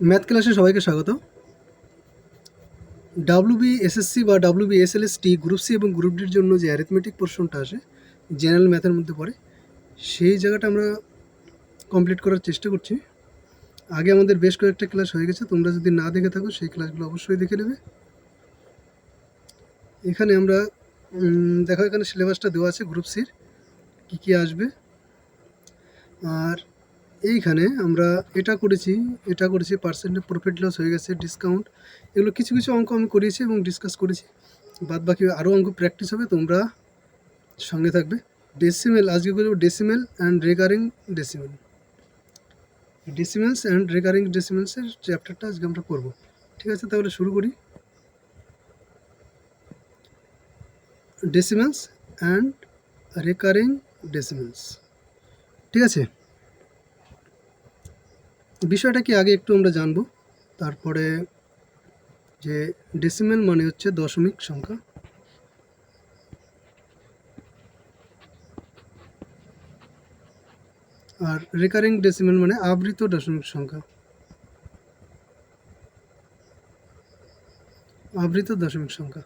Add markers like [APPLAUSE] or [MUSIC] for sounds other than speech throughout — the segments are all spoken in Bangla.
ম্যাথ ক্লাসে সবাইকে স্বাগত। ডাব্লিউবি এসএসসি বা ডাব্লিউবি এসএলএসটি গ্রুপ সি এবং গ্রুপ ডির জন্য যে অ্যারিথমেটিক পোর্শনটা আসে জেনারেল ম্যাথের মধ্যে পড়ে, সেই জায়গাটা আমরা কমপ্লিট করার চেষ্টা করছি। আগে আমাদের বেশ কয়েকটা ক্লাস হয়ে গেছে, তোমরা যদি না দেখে থাকো, সেই ক্লাসগুলো অবশ্যই দেখে নেবে। এখানে আমরা দেখো এখানে সিলেবাসটা দেওয়া আছে গ্রুপ সির কী কী আসবে। আর এইখানে আমরা এটা করেছি এটা করেছি পার্সেন্টে প্রফিট লস হয়ে গেছে ডিসকাউন্ট এগুলো কিছু কিছু অঙ্ক আমি করিয়েছি এবং ডিসকাস করেছি। বাদ বাকি আরও অঙ্ক প্র্যাকটিস হবে, তোমরা সঙ্গে থাকবে। ডেসিমেল আজকে করব decimal and recurring decimal decimals and recurring ডেসিমেলসের চ্যাপ্টারটা আজকে আমরা করব। ঠিক আছে, তাহলে শুরু করি। ডেসিমেলস অ্যান্ড রেকারিং ডেসিমেলস ঠিক আছে? বিষয়টা কি আগে একটু আমরা জানব? তারপরে যে ডেসিমেল মানে হচ্ছে দশমিক সংখ্যা। আর রেকারিং ডেসিমেল মানে আবৃত দশমিক সংখ্যা। আবৃত দশমিক সংখ্যা।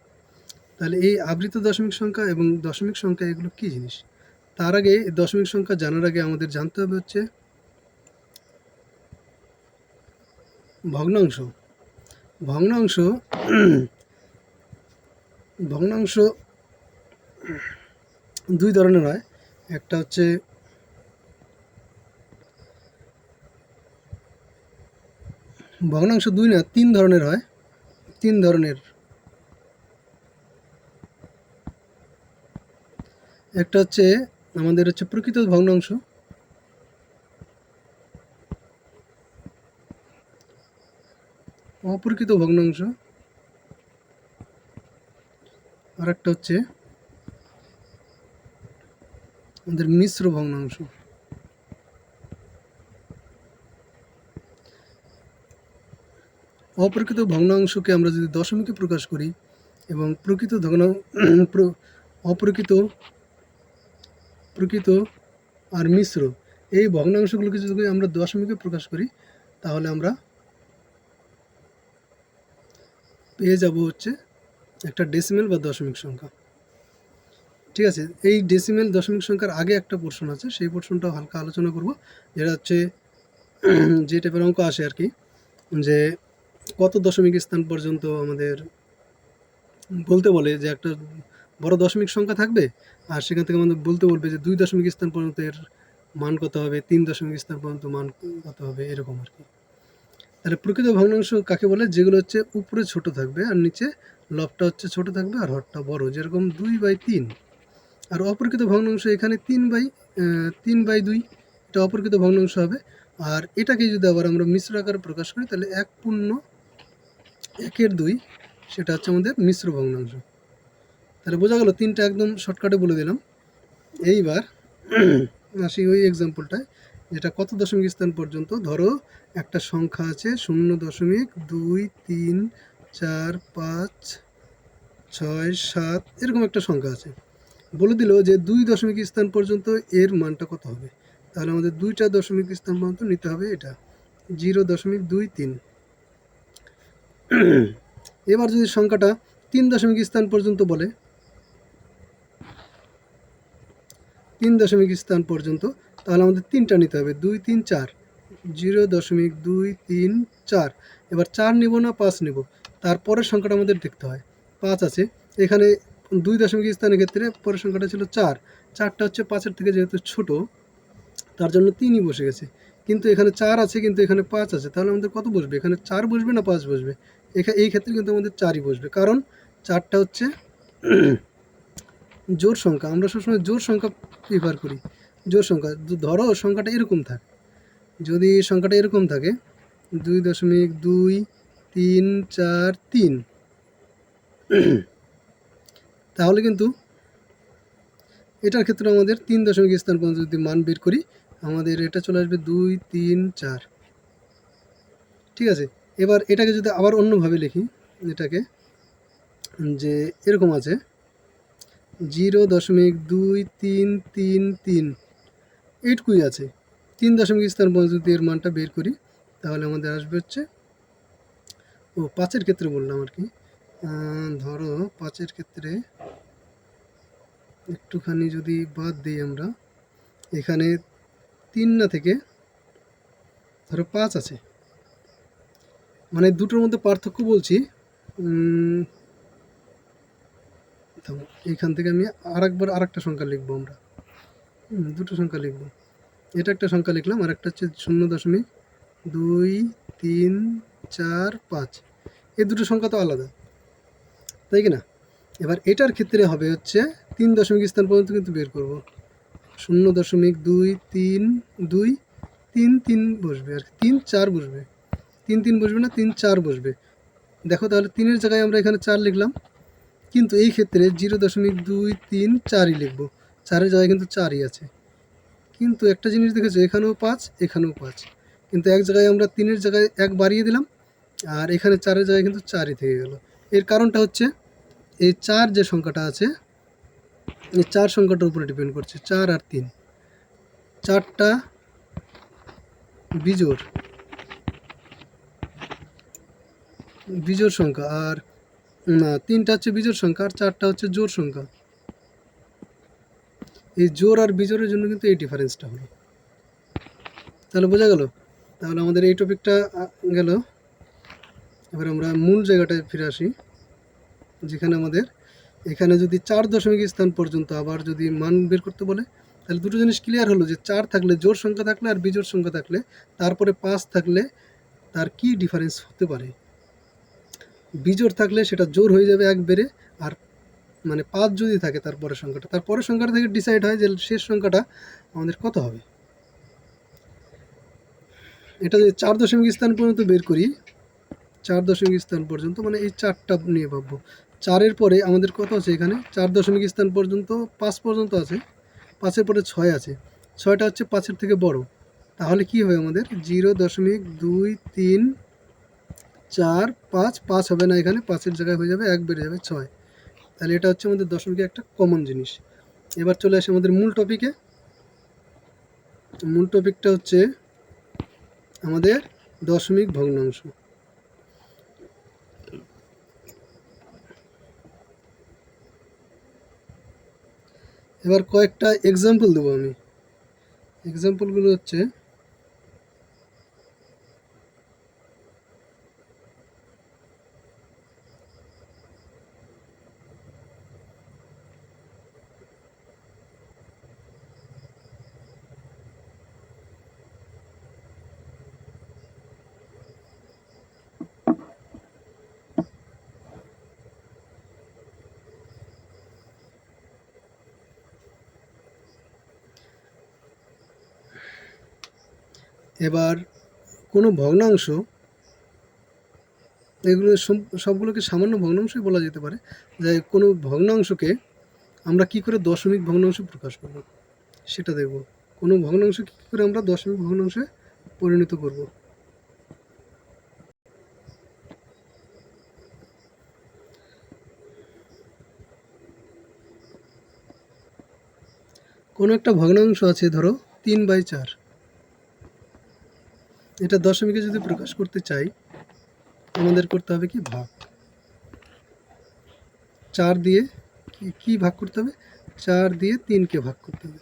তাহলে এই আবৃত দশমিক সংখ্যা এবং দশমিক সংখ্যা এগুলো কি জিনিস? তার আগে দশমিক সংখ্যা জানার আগে আমাদের জানতে হবে হচ্ছে ভগ্নাংশ। ভগ্নাংশ ভগ্নাংশ দুই ধরনের হয়। একটা হচ্ছে ভগ্নাংশ দুই না, তিন ধরনের হয়। তিন ধরনের। একটা হচ্ছে আমাদের হচ্ছে প্রকৃত ভগ্নাংশ। অপ্রকৃত ভগ্নাংশ। আর একটা হচ্ছে আমাদের মিশ্র ভগ্নাংশ। অপ্রকৃত ভগ্নাংশকে আমরা যদি দশমিকে প্রকাশ করি এবং প্রকৃত ভগ্না [CLEARS THROAT] প্র- অপ্রকৃত, প্রকৃত আর মিশ্র, এই ভগ্নাংশগুলোকে যদি আমরা দশমিকে প্রকাশ করি, তাহলে আমরা পেয়ে যাব হচ্ছে একটা ডেসিমেল বা দশমিক সংখ্যা। ঠিক আছে? এই ডেসিমেল দশমিক সংখ্যার আগে একটা পোর্শন আছে, সেই পোর্শনটাও হালকা আলোচনা করব। যেটা হচ্ছে [CLEARS THROAT] যে টাইপের অঙ্ক আসে আর কি, যে কত দশমিক স্থান পর্যন্ত আমাদের বলতে বলে যে একটা বড় দশমিক সংখ্যা থাকবে, আর সেখান থেকে আমাদের বলতে বলবে যে দুই দশমিক স্থান পর্যন্ত এর মান কত হবে, তিন দশমিক স্থান পর্যন্ত মান কত হবে, এরকম আর কি। তাহলে প্রকৃত ভগ্নাংশ কাকে বলে? যেগুলো হচ্ছে উপরে ছোট থাকবে আর নিচে লবটা হচ্ছে ছোট থাকবে আর হরটা বড়, যেরকম দুই বাই তিন। আর অপ্রকৃত ভগ্নাংশ এখানে তিন বাই তিন বাই দুই, এটা অপ্রকৃত ভগ্নাংশ হবে। আর এটাকে যদি আবার আমরা মিশ্র আকারে প্রকাশ করি, তাহলে এক পূর্ণ একের দুই, সেটা হচ্ছে আমাদের মিশ্র ভগ্নাংশ। তাহলে বোঝা গেল তিনটা একদম শর্টকাটে বলে দিলাম। এইবার [CLEARS THROAT] আসি ওই এক্সাম্পলটায় যেটা কত দশমিক স্থান পর্যন্ত? ধরো, একটা সংখ্যা আছে শূন্য দশমিক দুই, তিন, চার, পাঁচ, ছয়, সাত, এরকম একটা সংখ্যা আছে। বলে দিল যে দুই দশমিক স্থান পর্যন্ত এর মানটা কত হবে? তাহলে আমাদের দুইটা দশমিক স্থান পর্যন্ত নিতে হবে এটা। জিরো দশমিক দুই, তিন। এবার যদি সংখ্যাটা তিন দশমিক স্থান পর্যন্ত বলে, তিন দশমিক স্থান পর্যন্ত তাহলে আমাদের তিনটা নিতে হবে। দুই, তিন, চার। জিরো দশমিক দুই, তিন, চার। এবার চার নিব না, পাঁচ নিব। তারপরের সংখ্যাটা আমাদের দেখতে হয়। পাঁচ আছে। এখানে দুই দশমিক স্থানের ক্ষেত্রে পরের সংখ্যাটা ছিল চার। চারটা হচ্ছে পাঁচের থেকে যেহেতু ছোট, তার জন্য তিনই বসে গেছে। কিন্তু এখানে চার আছে, কিন্তু এখানে পাঁচ আছে। তাহলে আমাদের কত বসবে? এখানে চার বসবে না পাঁচ বসবে? এখা এই ক্ষেত্রে কিন্তু আমাদের চারই বসবে। কারণ চারটা হচ্ছে [CLEARS THROAT] জোর সংখ্যা। আমরা সবসময় জোর সংখ্যা প্রিফার করি। জোর সংখ্যা ধরো সংখ্যাটা এরকম থাকে। যদি সংখ্যাটা এরকম থাকে, দুই দশমিক দুই তিন চার তিন, তাহলে কিন্তু এটার ক্ষেত্রে আমাদের তিন দশমিক স্থান পর্যন্ত যদি মান বের করি, আমাদের এটা চলে আসবে দুই তিন চার। ঠিক আছে? এবার এটাকে যদি আবার অন্যভাবে লিখি, এটাকে যে এরকম আছে, জিরো দশমিক দুই তিন তিন তিন এইটুকুই আছে। তিন দশমিক স্থান পর্যন্ত যদি এর মানটা বের করি, তাহলে আমাদের আসবে হচ্ছে, ও পাঁচের ক্ষেত্রে বললাম আর কি। ধরো পাঁচের ক্ষেত্রে একটুখানি যদি বাদ দিই আমরা, এখানে তিন না থেকে ধরো পাঁচ আছে। মানে দুটোর মধ্যে পার্থক্য বলছি এখান থেকে আমি আরেকবার আরেকটা সংখ্যা লিখব আমরা। দুটো সংখ্যা লিখব। এটা একটা সংখ্যা লিখলাম, আর একটা হচ্ছে শূন্য দশমিক দুই, তিন, চার, পাঁচ। এই দুটো সংখ্যা তো আলাদা, তাই কি না? এবার এটার ক্ষেত্রে হবে হচ্ছে তিন দশমিক স্থান পর্যন্ত কিন্তু বের করব। শূন্য দশমিক দুই, তিন দুই, তিন তিন বসবে, আর তিন, চার বসবে। তিন তিন বসবে না, তিন, চার বসবে। দেখো তাহলে তিনের জায়গায় আমরা এখানে চার লিখলাম, কিন্তু এই ক্ষেত্রে জিরো দশমিক দুই, তিন, চারই লিখব। চারের জায়গায় কিন্তু চারই আছে। কিন্তু একটা জিনিস দেখেছ, এখানেও পাঁচ এখানেও পাঁচ। কিন্তু এক জায়গায় আমরা তিনের জায়গায় এক বাড়িয়ে দিলাম, আর এখানে চারের জায়গায় কিন্তু চারই থেকে গেল। এর কারণটা হচ্ছে, এই চার যে সংখ্যাটা আছে, এই চার সংখ্যাটার উপরে ডিপেন্ড করছে, চার আর তিন। চারটা বিজোড়। বিজোড় সংখ্যা, আর, না, তিনটা হচ্ছে বিজোড় সংখ্যা, আর চারটা হচ্ছে জোর সংখ্যা। এই জোর আর বিজোরের জন্য কিন্তু এই ডিফারেন্সটা হলো। তাহলে বোঝা গেল? তাহলে আমাদের এই টপিকটা গেল। এবার আমরা মূল জায়গাটায় ফিরে আসি, যেখানে আমাদের এখানে যদি চার দশমিক স্থান পর্যন্ত আবার যদি মান বের করতে বলে, তাহলে দুটো জিনিস ক্লিয়ার হলো যে চার থাকলে জোর সংখ্যা থাকলে আর বিজোর সংখ্যা থাকলে, তারপরে পাঁচ থাকলে তার কি ডিফারেন্স হতে পারে? বিজোর থাকলে সেটা জোর হয়ে যাবে এক বেড়ে, আর মানে পাঁচ যদি থাকে তার পরের সংখ্যাটা, তার পরের সংখ্যাটা থেকে ডিসাইড হয় যে শেষ সংখ্যাটা আমাদের কত হবে। এটা যদি চার দশমিক স্থান পর্যন্ত বের করি, চার দশমিক স্থান পর্যন্ত মানে এই চারটা নিয়ে ভাববো। চারের পরে আমাদের কত আছে এখানে? চার দশমিক স্থান পর্যন্ত পাঁচ পর্যন্ত আছে, পাঁচের পরে ছয় আছে। ছয়টা হচ্ছে পাঁচের থেকে বড়। তাহলে কি হবে আমাদের? জিরো দশমিক দুই তিন চার পাঁচ পাঁচ হবে না এখানে, পাঁচের জায়গায় হয়ে যাবে, এক বেড়ে যাবে ছয়। তাহলে এটা হচ্ছে আমাদের দশমিকের একটা কমন জিনিস। এবার চলে আসে আমাদের মূল টপিকে মূল টপিকটা হচ্ছে আমাদের দশমিক ভগ্নাংশ। এবার কয়েকটা এক্সাম্পল দেবো আমি। এক্সাম্পলগুলো হচ্ছে এবার কোনো ভগ্নাংশ, এগুলো সব- সবগুলোকে সামান্য ভগ্নাংশই বলা যেতে পারে, যে কোনো ভগ্নাংশকে আমরা কি করে দশমিক ভগ্নাংশ প্রকাশ করব, সেটা দেখব। কোনো ভগ্নাংশ কী করে আমরা দশমিক ভগ্নাংশে পরিণত করব। কোনো একটা ভগ্নাংশ আছে ধরো তিন বাই চার। এটা দশমিকে যদি প্রকাশ করতে চাই, আমাদের করতে হবে কি ভাগ? চার দিয়ে কি- ভাগ করতে হবে? চার দিয়ে তিনকে ভাগ করতে হবে।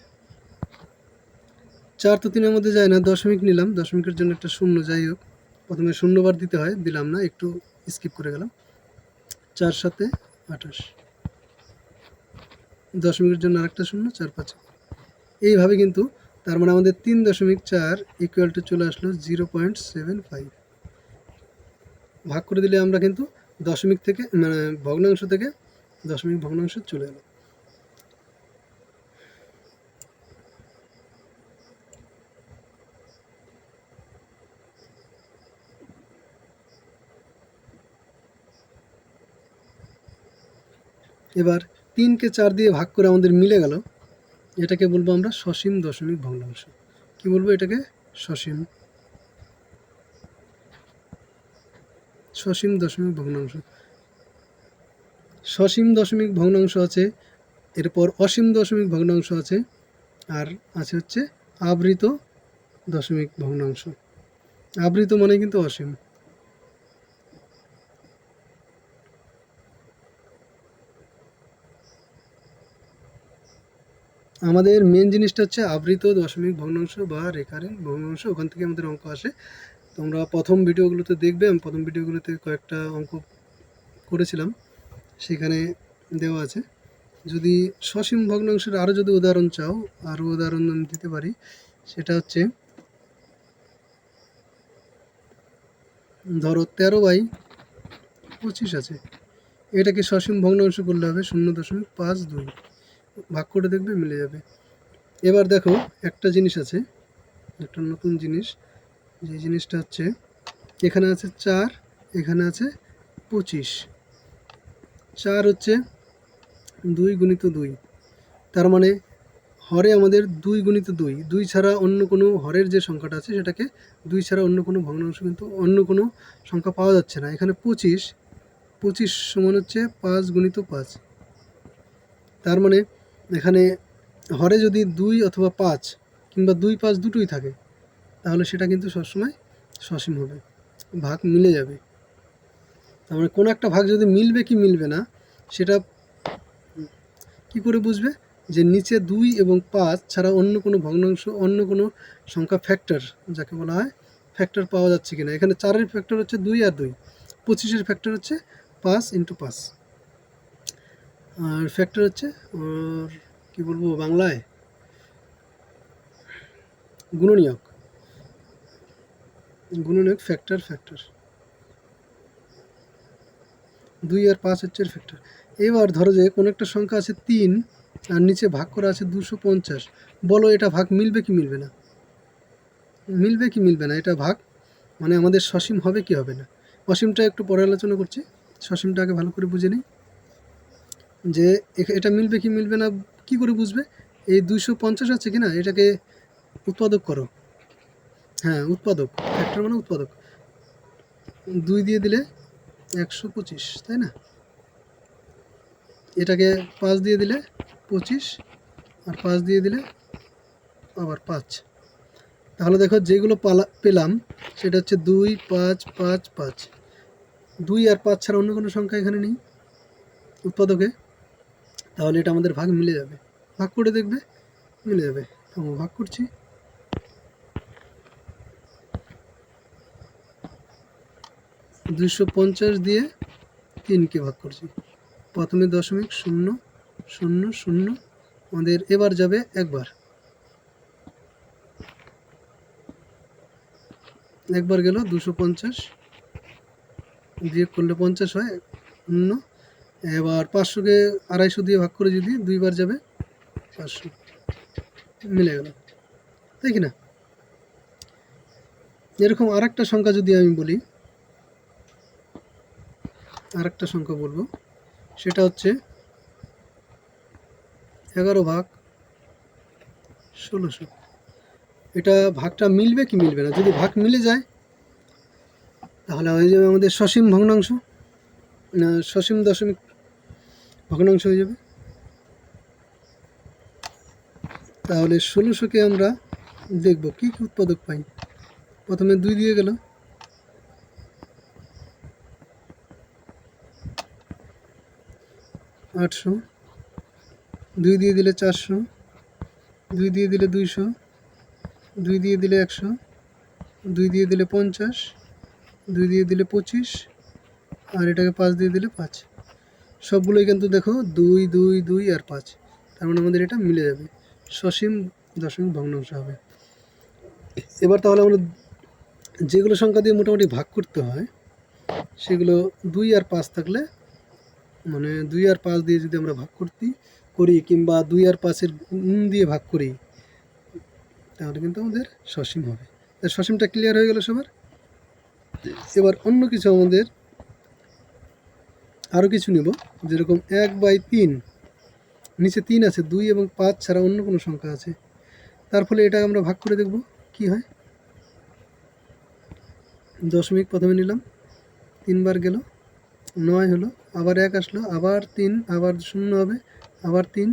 চার তো তিনের মধ্যে যায় না, দশমিক নিলাম। দশমিকের জন্য একটা শূন্য, যাই হোক, প্রথমে শূন্যবার দিতে হয়, দিলাম না, একটু স্কিপ করে গেলাম। চার সাথে আঠাশ। দশমিকের জন্য আরেকটা শূন্য, চার পাঁচ। এইভাবে কিন্তু তার মানে আমাদের তিন দশমিক চার ইকুয়াল টু চলে আসলো জিরো পয়েন্ট সেভেন ফাইভ ভাগ করে দিলে আমরা কিন্তু দশমিক থেকে মানে ভগ্নাংশ থেকে দশমিক ভগ্নাংশ চলে এলো। এবার তিনকে চার দিয়ে ভাগ করে আমাদের মিলে গেল। এটাকে বলব আমরা সসীম দশমিক ভগ্নাংশ। কি বলব এটাকে? সসীম। সসীম দশমিক ভগ্নাংশ। সসীম দশমিক ভগ্নাংশ আছে, এরপর অসীম দশমিক ভগ্নাংশ আছে, আর আছে হচ্ছে আবৃত দশমিক ভগ্নাংশ। আবৃত মানে কিন্তু অসীম। আমাদের মেন জিনিসটা হচ্ছে আবৃত দশমিক ভগ্নাংশ বা রেখারের ভগ্নাংশ, ওখান থেকে আমাদের অঙ্ক আসে। তোমরা প্রথম ভিডিওগুলোতে দেখবে, আমি প্রথম ভিডিওগুলোতে কয়েকটা অঙ্ক করেছিলাম, সেখানে দেওয়া আছে। যদি সসীম ভগ্নাংশের আরও যদি উদাহরণ চাও আরও উদাহরণ আমি দিতে পারি, সেটা হচ্ছে, ধরো তেরো বাই পঁচিশ আছে। এটাকে সসীম ভগ্নাংশ করলে হবে শূন্য দশমিক পাঁচ দুই। ভাগ করে দেখবে, মিলে যাবে। এবার দেখো, একটা জিনিস আছে, একটা নতুন জিনিস। যে জিনিসটা হচ্ছে, এখানে আছে চার, এখানে আছে পঁচিশ। চার হচ্ছে দুই গুণিত দুই। তার মানে হরে আমাদের দুই গুণিত দুই। দুই ছাড়া অন্য কোনো হরের যে সংখ্যাটা আছে, সেটাকে দুই ছাড়া অন্য কোনো ভগ্নাংশ কিন্তু অন্য কোনো সংখ্যা পাওয়া যাচ্ছে না। এখানে পঁচিশ পঁচিশ সমান হচ্ছে পাঁচ গুণিত পাঁচ। তার মানে এখানে হরে যদি দুই অথবা পাঁচ কিংবা দুই পাঁচ দুটোই থাকে, তাহলে সেটা কিন্তু সবসময় সসীম হবে, ভাগ মিলে যাবে। তার মানে কোনো একটা ভাগ যদি মিলবে কি মিলবে না, সেটা কি করে বুঝবে? যে নিচে দুই এবং পাঁচ ছাড়া অন্য কোনো ভগ্নাংশ, অন্য কোনো সংখ্যা ফ্যাক্টর যাকে বলা হয় ফ্যাক্টর পাওয়া যাচ্ছে কিনা। এখানে চারের ফ্যাক্টর হচ্ছে দুই আর দুই, পঁচিশের ফ্যাক্টর হচ্ছে পাঁচ ইন্টু পাঁচ। আর ফ্যাক্টর হচ্ছে ওর, কী বলব, বাংলায় গুণনীয়ক। গুণনীয়ক ফ্যাক্টর ফ্যাক্টর দুই আর পাঁচ হচ্ছে ফ্যাক্টর এবার ধরো যে কোনো একটা সংখ্যা আছে তিন, আর নিচে ভাগ করা আছে দুশো পঞ্চাশ, বলো এটা ভাগ মিলবে কি মিলবে না? মিলবে কি মিলবে না? এটা ভাগ মানে আমাদের সসীম হবে কি হবে না? অসীমটা একটু পরে আলোচনা করছি। সসীমটা আগে ভালো করে বুঝে নিই। যে এটা মিলবে কি মিলবে না, কি করে বুঝবে? এই দুইশো পঞ্চাশ আছে কি না এটাকে উৎপাদক করো। হ্যাঁ উৎপাদক। ফ্যাক্টর মানে উৎপাদক। দুই দিয়ে দিলে একশো পঁচিশ, তাই না? এটাকে পাঁচ দিয়ে দিলে পঁচিশ, আর পাঁচ দিয়ে দিলে আবার পাঁচ। তাহলে দেখো, যেগুলো পালা পেলাম, সেটা হচ্ছে দুই, পাঁচ পাঁচ পাঁচ। দুই আর পাঁচ ছাড়া অন্য কোনো সংখ্যা এখানে নেই। উৎপাদকে তাহলে এটা আমাদের ভাগ মিলে যাবে। ভাগ করে দেখবে, মিলে যাবে। আমি ভাগ করছি। দুশো পঞ্চাশ দিয়ে তিনকে ভাগ করছি। প্রথমে দশমিক শূন্য শূন্য শূন্য। আমাদের এবার যাবে একবার। একবার গেল দুশো পঞ্চাশ। দিয়ে করলে পঞ্চাশ হয়, শূন্য। এবার পাঁচশোকে আড়াইশো দিয়ে ভাগ করে যদি দুইবার যাবে, পাঁচশো মিলে গেল। তাই কি না? এরকম আরেকটা সংখ্যা যদি আমি বলি, আরেকটা সংখ্যা বলব, সেটা হচ্ছে এগারো ভাগ ষোলোশো। এটা ভাগটা মিলবে কি মিলবে না? যদি ভাগ মিলে যায়, তাহলে হয়ে যাবে আমাদের সসীম ভগ্নাংশ। না, সসীম দশমিক ভগ্নাংশ হয়ে যাবে। তাহলে ষোলোশোকে আমরা দেখব, কি কি উৎপাদক পাই? প্রথমে দুই দিয়ে গেল। আটশো। দুই দিয়ে দিলে চারশো। দুই দিয়ে দিলে দুইশো। দুই দিয়ে দিলে একশো। দুই দিয়ে দিলে পঞ্চাশ। দুই দিয়ে দিলে পঁচিশ। আর এটাকে পাঁচ দিয়ে দিলে পাঁচ। সবগুলোই কিন্তু দেখো দুই দুই দুই আর পাঁচ। তার মানে আমাদের এটা মিলে যাবে। সসীম দশমিক ভগ্নাংশ হবে। এবার তাহলে আমরা যেগুলো সংখ্যা দিয়ে মোটামুটি ভাগ করতে হয়, সেগুলো দুই আর পাঁচ থাকলে মানে দুই আর পাঁচ দিয়ে যদি আমরা ভাগ করতে, করি কিংবা দুই আর পাঁচের গুণ দিয়ে ভাগ করি, তাহলে কিন্তু আমাদের সসীম হবে। সসীমটা ক্লিয়ার হয়ে গেল সবার? এবার অন্য কিছু আমাদের আরও কিছু নেব। যেরকম এক বাই তিন, নিচে তিন আছে, দুই এবং পাঁচ ছাড়া অন্য কোনো সংখ্যা আছে। তার ফলে এটা আমরা ভাগ করে দেখব, কি হয়? দশমিক প্রথমে নিলাম, তিনবার গেল, নয় হলো, আবার এক আসলো, আবার তিন, আবার শূন্য হবে, আবার তিন,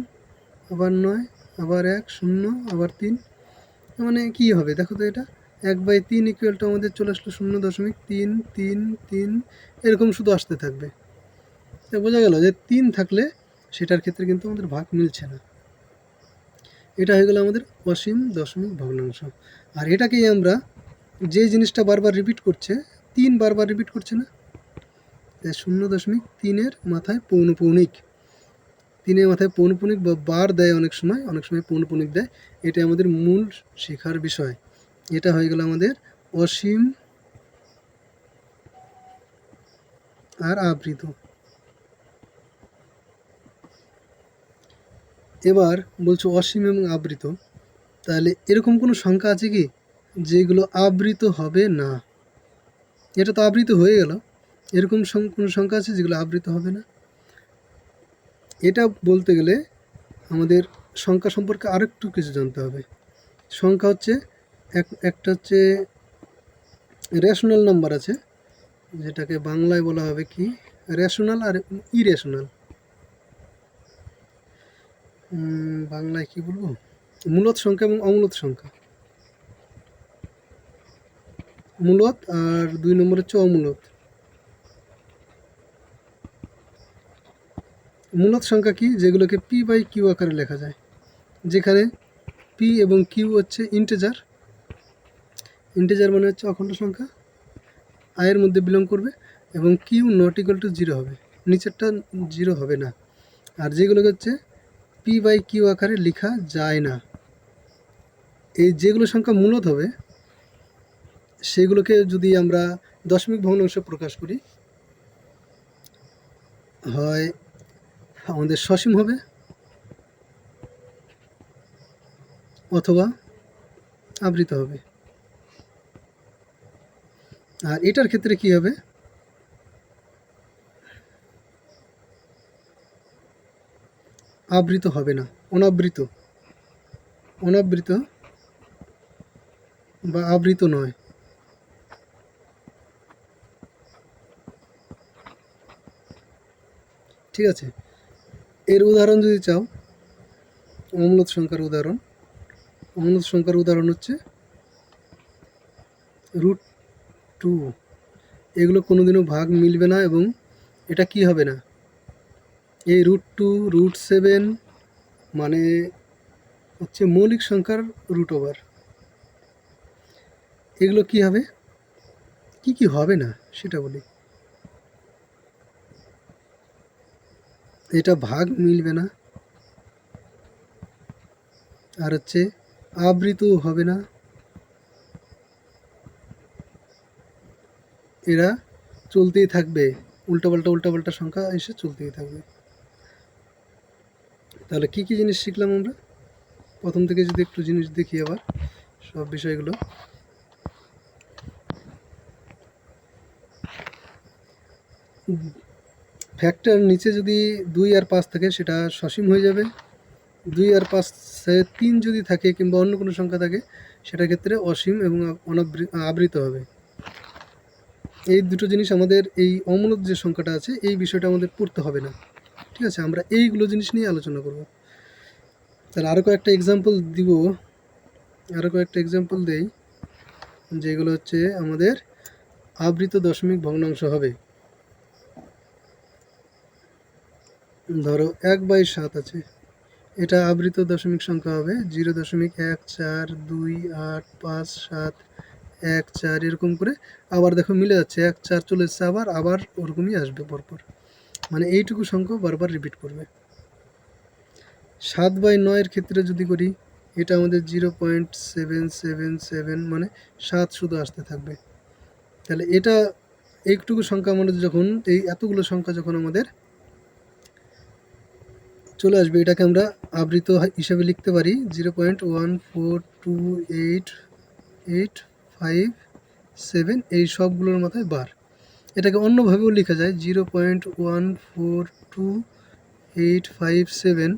আবার নয়, আবার এক, শূন্য, আবার তিন। মানে কি হবে? দেখো তো এটা, এক বাই তিন ইকুয়াল টু আমাদের চলে আসলো শূন্য দশমিক তিন তিন তিন, এরকম শুধু আসতে থাকবে। তো বোঝা গেল যে তিন থাকলে সেটার ক্ষেত্রে কিন্তু আমাদের ভাগ মিলছে না। এটা হয়ে গেল আমাদের অসীম দশমিক ভগ্নাংশ। আর এটাকেই আমরা যে জিনিসটা বারবার রিপিট করছে, তিন বারবার রিপিট করছে না? তাই শূন্য দশমিক তিনের মাথায় পৌনপৌনিক। তিনের মাথায় পৌনপৌনিক বা বার দেয় অনেক সময় অনেক সময় পৌনপৌনিক দেয়। এটা আমাদের মূল শেখার বিষয়। এটা হয়ে গেল আমাদের অসীম আর আবৃত। এবার বলছো অসীম এবং আবৃত, তাহলে এরকম কোনো সংখ্যা আছে কি যেগুলো আবৃত হবে না? এটা তো আবৃত হয়ে গেল। এরকম কোনো সংখ্যা আছে যেগুলো আবৃত হবে না? এটা বলতে গেলে আমাদের সংখ্যা সম্পর্কে আরেকটু কিছু জানতে হবে। সংখ্যা হচ্ছে এক, একটা হচ্ছে রেশনাল নাম্বার আছে, যেটাকে বাংলায় বলা হবে কি? রেশনাল আর ইরেশনাল বাংলায় কি বলব? মূলত সংখ্যা এবং অমূলত সংখ্যা। মূলত আর দুই নম্বর হচ্ছে অমূলত। মূলত সংখ্যা কি? যেগুলোকে পি বাই কিউ আকারে লেখা যায়। যেখানে পি এবং কিউ হচ্ছে ইন্টেজার ইন্টেজার মানে হচ্ছে অখণ্ড সংখ্যা। আয়ের মধ্যে বিলং করবে এবং Q not equal to zero হবে। নিচেরটা জিরো হবে না। আর যেগুলোকে হচ্ছে পি বাই কিউ আকারে লেখা যায় না। এই যেগুলো সংখ্যা মূলত হবে, সেগুলোকে যদি আমরা দশমিক ভগ্নাংশ প্রকাশ করি, হয় আমাদের সসীম হবে, অথবা আবৃত হবে। আর এটার ক্ষেত্রে কি হবে? আবৃত হবে না, অনাবৃত। অনাবৃত বা আবৃত নয়। ঠিক আছে? এর উদাহরণ যদি চাও, অম্লত সংখ্যার উদাহরণ। অম্লত সংখ্যার উদাহরণ হচ্ছে রুট টু। এগুলো কোনোদিনও ভাগ মিলবে না এবং এটা কি হবে না? এই রুট টু রুট সেভেন মানে হচ্ছে মৌলিক সংখ্যার রুট ওভার এগুলো কি হবে? কি কি হবে না? সেটা বলি। এটা ভাগ মিলবে না। আর হচ্ছে আবৃত হবে না। এরা চলতেই থাকবে। উল্টাপাল্টা উল্টাপাল্টা সংখ্যা এসে চলতেই থাকবে। তাহলে কি কি জিনিস শিখলাম আমরা? প্রথম থেকে যদি একটু জিনিস দেখি আবার, সব বিষয়গুলো। ফ্যাক্টর নিচে যদি দুই আর পাঁচ থাকে, সেটা সসীম হয়ে যাবে। দুই আর পাঁচ তিন যদি থাকে কিংবা অন্য কোনো সংখ্যা থাকে, সেটার ক্ষেত্রে অসীম এবং আবৃত হবে। এই দুটো জিনিস আমাদের এই অমূলত যে সংখ্যাটা আছে, এই বিষয়টা আমাদের পড়তে হবে না। ঠিক আছে, আমরা এইগুলো জিনিস নিয়ে আলোচনা করব। তাহলে আরও কয়েকটা এক্সাম্পল দিব। আরও কয়েকটা এক্সাম্পল দেই, যেগুলো হচ্ছে আমাদের আবৃত দশমিক ভগ্নাংশ হবে। ধরো এক বাই সাত আছে, এটা আবৃত দশমিক সংখ্যা হবে, জিরো দশমিক এক চার দুই আট পাঁচ সাত এক চার, এরকম করে। আবার দেখো মিলে যাচ্ছে, এক চার চলে আবার আবার ওরকমই আসবে পরপর। মানে এইটুকু সংখ্যা বারবার রিপিট করবে। সাত বাই নয়ের ক্ষেত্রে যদি করি, এটা আমাদের zero point seven seven seven মানে সাত শুধু আসতে থাকবে। তাহলে এটা এইটুকু সংখ্যা আমাদের যখন এই এতগুলো সংখ্যা যখন আমাদের চলে আসবে, এটাকে আমরা আবৃত হিসাবে লিখতে পারি zero point one four two eight eight five seven এই সবগুলোর মাথায় বার। এটাকে অন্যভাবেও লেখা যায় zero point one four two eight five seven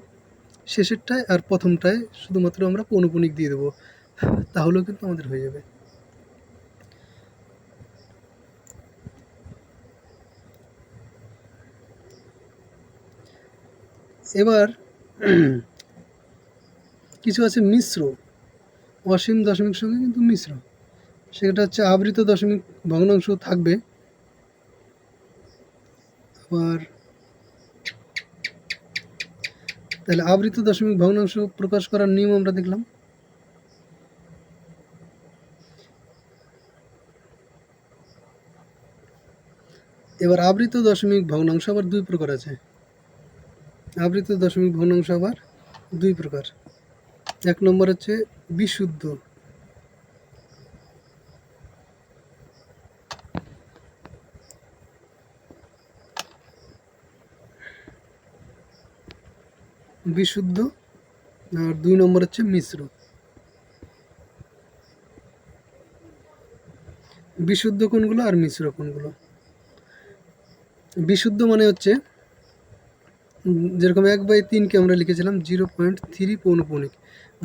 শেষেরটায় আর প্রথমটায় শুধুমাত্র আমরা পৌনপুনিক দিয়ে দেবো, তাহলেও কিন্তু আমাদের হয়ে যাবে। এবার কিছু আছে মিশ্র, অসীম দশমিক সঙ্গে কিন্তু মিশ্র। সেটা হচ্ছে আবৃত দশমিক ভগ্নাংশ থাকবে। আবার তাহলে আবৃত দশমিক ভগ্নাংশ প্রকাশ করার নিয়ম আমরা দেখলাম। এবার আবৃত দশমিক ভগ্নাংশ আবার দুই প্রকার আছে। আবৃত দশমিক ভগ্নাংশ আবার দুই প্রকার। এক নম্বর হচ্ছে বিশুদ্ধ। বিশুদ্ধ, আর দুই নম্বর হচ্ছে মিশ্র। বিশুদ্ধ কোনগুলো আর মিশ্র কোনগুলো? বিশুদ্ধ মানে হচ্ছে, যেরকম এক বাই তিনকে আমরা লিখেছিলাম জিরো পয়েন্ট থ্রি পৌনপণিক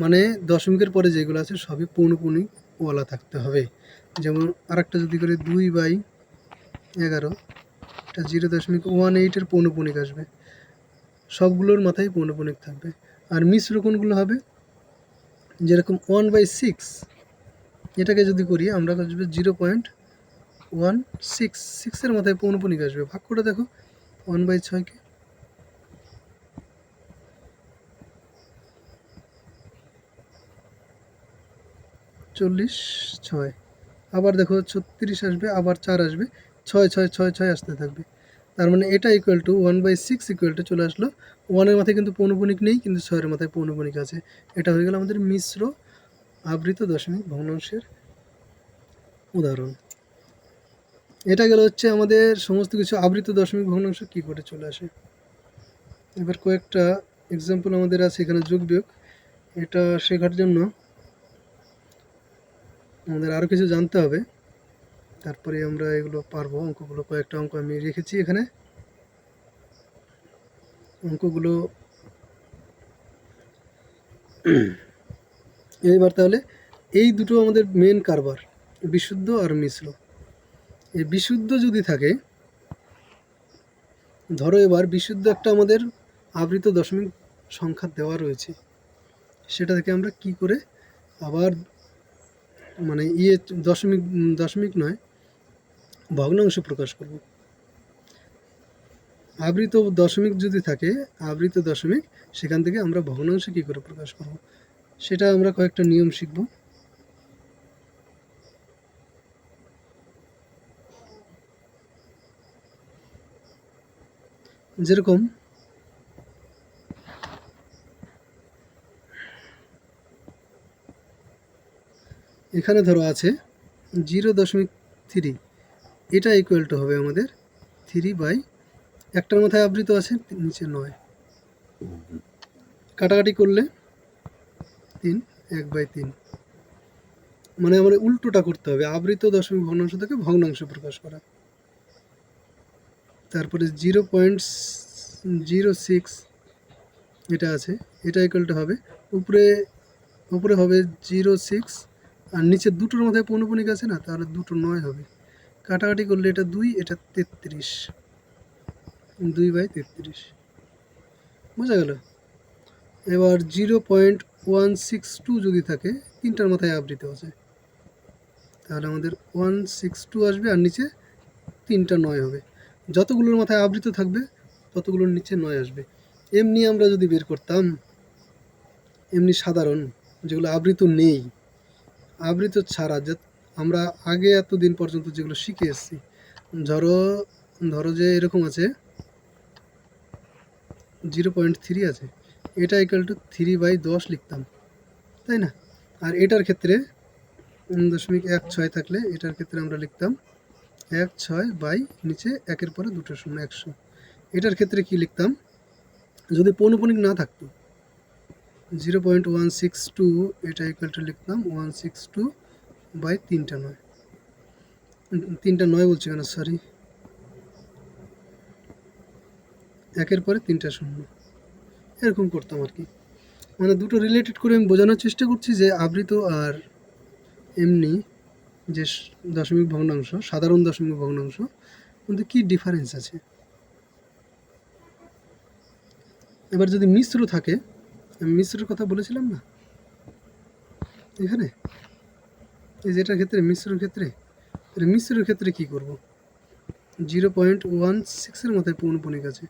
মানে দশমিকের পরে যেগুলো আছে সবই পৌনপণিক ওয়ালা থাকতে হবে। যেমন আরেকটা যদি করে দুই বাই এগারো, এটা জিরো দশমিক ওয়ান এইটের পৌনপণিক আসবে। সবগুলোর মাথায় পৌনপণিক থাকবে। আর মিশ্র কোনগুলো হবে? যেরকম ওয়ান বাই সিক্স এটাকে যদি করি, আমরা আসবে জিরো পয়েন্ট ওয়ান সিক্স সিক্সের মাথায় পৌনপণিক আসবে। ভাগ করে দেখো ওয়ান বাই ছয়কে চল্লিশ, ছয়। আবার দেখো, ছত্রিশ আসবে, আবার চার আসবে। ছয় ছয় ছয় ছয় আসতে থাকবে। তার মানে এটা equal to one by six equal to চলে আসলো। ওয়ানের মাথায় কিন্তু পৌনপণিক নেই, কিন্তু ছয়ের মাথায় পৌনপণিক আছে। এটা হয়ে গেল আমাদের মিশ্র আবৃত দশমিক ভগ্নাংশের উদাহরণ। এটা গেল হচ্ছে আমাদের সমস্ত কিছু আবৃত দশমিক ভগ্নাংশ কী করে চলে আসে। এবার কয়েকটা এক্সাম্পল আমাদের আছে, এখানে যোগ বিয়োগ। এটা শেখার জন্য আমাদের আরও কিছু জানতে হবে। তারপরে আমরা এগুলো পারব, অঙ্কগুলো কয়েকটা অঙ্ক আমি রেখেছি এখানে। অঙ্কগুলো [CLEARS THROAT] এইবার তাহলে এই দুটো আমাদের মেন কারবার, বিশুদ্ধ আর মিশ্র। এই বিশুদ্ধ যদি থাকে, ধরো এবার বিশুদ্ধ একটা আমাদের আবৃত দশমিক সংখ্যা দেওয়া রয়েছে, সেটা থেকে আমরা কি করে আবার মানে ইয়ে দশমিক দশমিক নয় ভগ্নাংশ প্রকাশ করব। আবৃত দশমিক যদি থাকে, আবৃত দশমিক, সেখান থেকে আমরা ভগ্নাংশ কী করে প্রকাশ করব? সেটা আমরা কয়েকটা নিয়ম শিখব। যেরকম, এখানে ধরো আছে জিরো দশমিক থ্রি। এটা ইকুয়াল টু হবে আমাদের থ্রি বাই একটার মাথায় আবৃত আছে, নিচে নয়। কাটাকাটি করলে তিন, এক বাই তিন। মানে আমাদের উল্টোটা করতে হবে, আবৃত দশমিক ভগ্নাংশ থেকে ভগ্নাংশ প্রকাশ করা। তারপরে জিরো পয়েন্ট জিরো সিক্স এটা আছে, এটা ইকুয়াল টু হবে। উপরে উপরে হবে জিরো সিক্স আর নিচে দুটোর মাথায় পৌনপণিক আছে না, তাহলে দুটো নয় হবে। কাটাকাটি করলে এটা দুই, এটা তেত্রিশ। দুই বাই তেত্রিশ। বোঝা গেল? এবার zero point one six two যদি থাকে, তিনটার মাথায় আবৃত আছে। তাহলে আমাদের ওয়ান সিক্স টু আসবে আর নিচে তিনটা নয় হবে। যতগুলোর মাথায় আবৃত থাকবে, ততগুলোর নিচে নয় আসবে। এমনি আমরা যদি বের করতাম, এমনি সাধারণ, যেগুলো আবৃত নেই, আবৃত ছাড়া, যে আমরা আগে এতদিন পর্যন্ত যেগুলো শিখে এসেছি, ধরো ধরো যে এরকম আছে জিরো পয়েন্ট থ্রি আছে, এটা ইকাল টু থ্রি বাই দশ লিখতাম, তাই না? আর এটার ক্ষেত্রে দশমিক এক ছয় থাকলে এটার ক্ষেত্রে আমরা লিখতাম এক ছয় বাই নিচে একের পরে দুটো শূন্য, একশো। এটার ক্ষেত্রে কি লিখতাম? যদি পৌনপণিক না থাকতো zero point one six two এটা ইকাল টু লিখতাম ওয়ান সিক্স টু বাই তিনটা নয়। তিনটা নয় বলছি কেন? সরি একের পরে তিনটা শূন্য। এরকম করতাম আর কি। মানে দুটো রিলেটেড করে আমি বোঝানোর চেষ্টা করছি যে আবৃত আর এমনি যে দশমিক ভগ্নাংশ, সাধারণ দশমিক ভগ্নাংশ মধ্যে কী ডিফারেন্স আছে? এবার যদি মিশ্র থাকে, আমি মিশ্রের কথা বলেছিলাম না? এখানে? এই যেটার ক্ষেত্রে মিশ্রের ক্ষেত্রে, তাহলে মিশ্রের ক্ষেত্রে কি করব? জিরো পয়েন্ট ওয়ান সিক্সের মাথায় পৌনপণিক আছে।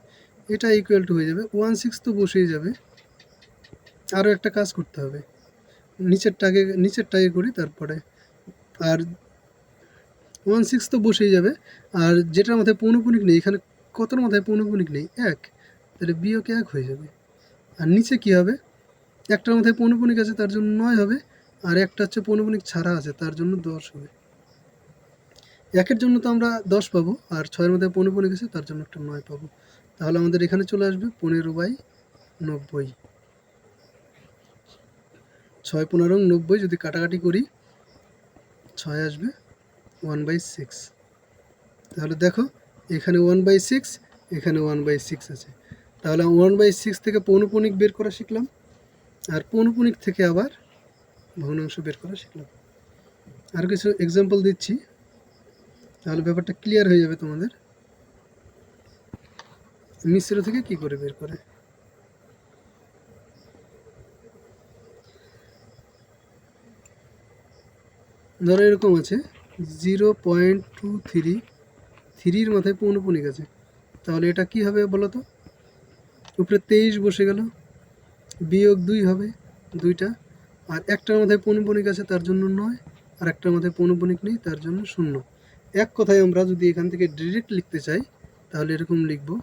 এটা ইকুয়াল টু হয়ে যাবে। ওয়ান সিক্স তো বসেই যাবে। আরও একটা কাজ করতে হবে। নিচেরটাকে নিচেরটাকে করি, তারপরে আর ওয়ান সিক্স তো বসেই যাবে। আর যেটার মাথায় পৌনপুনিক নেই, এখানে কতর মাথায় পৌনপুনিক নেই? এক। তাহলে বিয়োগ এক হয়ে যাবে। আর নিচে কি হবে? একটার মাথায় পৌনপুনিক আছে, তার জন্য নয় হবে। আর একটা হচ্ছে পৌনপুনিক ছাড়া আছে, তার জন্য দশ হবে। একের জন্য তো আমরা দশ পাবো, আর ছয়ের মধ্যে পৌনপুনিক আছে, তার জন্য একটা নয় পাবো। তাহলে আমাদের এখানে চলে আসবে পনেরো বাই নব্বই। ছয় পনেরো নব্বই যদি কাটাকাটি করি, ছয় আসবে ওয়ান বাই সিক্স। তাহলে দেখো, এখানে ওয়ান বাই সিক্স, এখানে ওয়ান বাই সিক্স আছে। তাহলে ওয়ান বাই সিক্স থেকে পৌনপুনিক বের করা শিখলাম, আর পৌনপুনিক থেকে আবার ভগ্নাংশ বের করা শিখলাম আর কিছু এক্সাম্পল দিচ্ছি, তাহলে ব্যাপারটা ক্লিয়ার হয়ে যাবে তোমাদের। মিশ্র থেকে কি করে বের করে? ধরো এরকম আছে জিরো পয়েন্ট টু থ্রি থ্রির মাথায় পৌনপুনিক আছে। তাহলে এটা কি হবে বলো তো উপরে তেইশ বসে গেল, বিয়োগ দুই হবে দুইটা। আর একটার মাথায় পৌনপুনিক আছে, তার জন্য নয়। আর একটার মাথায় পৌনপুনিক নেই, তার জন্য শূন্য। এক কথায় আমরা যদি এখান থেকে ডিরেক্ট লিখতে চাই, তাহলে এরকম লিখব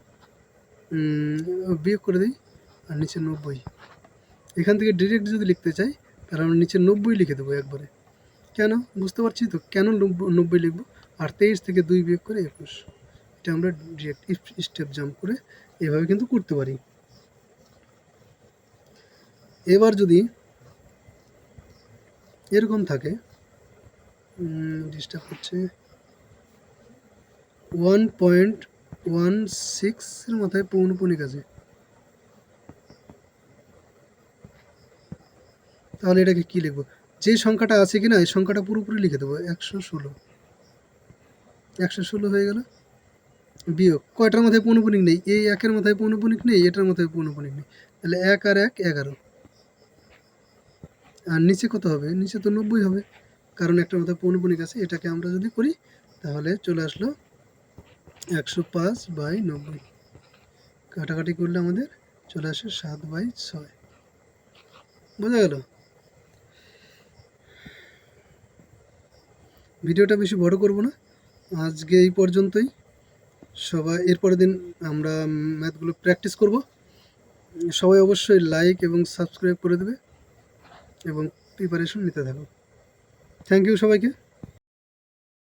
বিয়োগ করে দিই, আর নিচে নব্বই। এখান থেকে ডিরেক্ট যদি লিখতে চাই, তাহলে আমরা নিচে নব্বই লিখে দেবো একবারে। কেন? বুঝতে পারছি তো? কেন নব্ব- নব্বই লিখব? আর তেইশ থেকে দুই বিয়োগ করে একুশ। এটা আমরা ডিরেক্ট স্টেপ জাম্প করে এভাবে কিন্তু করতে পারি। এবার যদি এরকম থাকে। ডিস্টার্ব হচ্ছে ওয়ান পয়েন্ট ওয়ান সিক্সের মাথায় পৌনপুনিক আছে। তাহলে এটাকে কি লিখব? যে সংখ্যাটা আছে কি না এই সংখ্যাটা পুরোপুরি লিখে দেবো, একশো ষোলো। একশো ষোলো হয়ে গেল। বিয়োগ। কয়টার মাথায় পৌনপুনিক নেই? এই একের মাথায় পৌনপুনিক নেই, এটার মাথায় পৌনপুনিক নেই। তাহলে এক আর এক, এগারো। আর নিচে কত হবে? নিচে তো নব্বই হবে। কারণ একটার মাথায় পৌনপুনিক আছে, এটাকে আমরা যদি করি, তাহলে চলে আসলো একশো পাঁচ বাই নব্বই। কাটাকাটি করলে আমাদের চলে আসে সাত বাই ছয়। বোঝা গেল? ভিডিওটা বেশি বড় করব না। আজকে এই পর্যন্তই। সবাই, এরপরের দিন আমরা ম্যাথগুলো প্র্যাকটিস করব। সবাই অবশ্যই লাইক এবং সাবস্ক্রাইব করে দেবে। এবং প্রিপারেশন নিতে থাকো। থ্যাংক ইউ সবাইকে।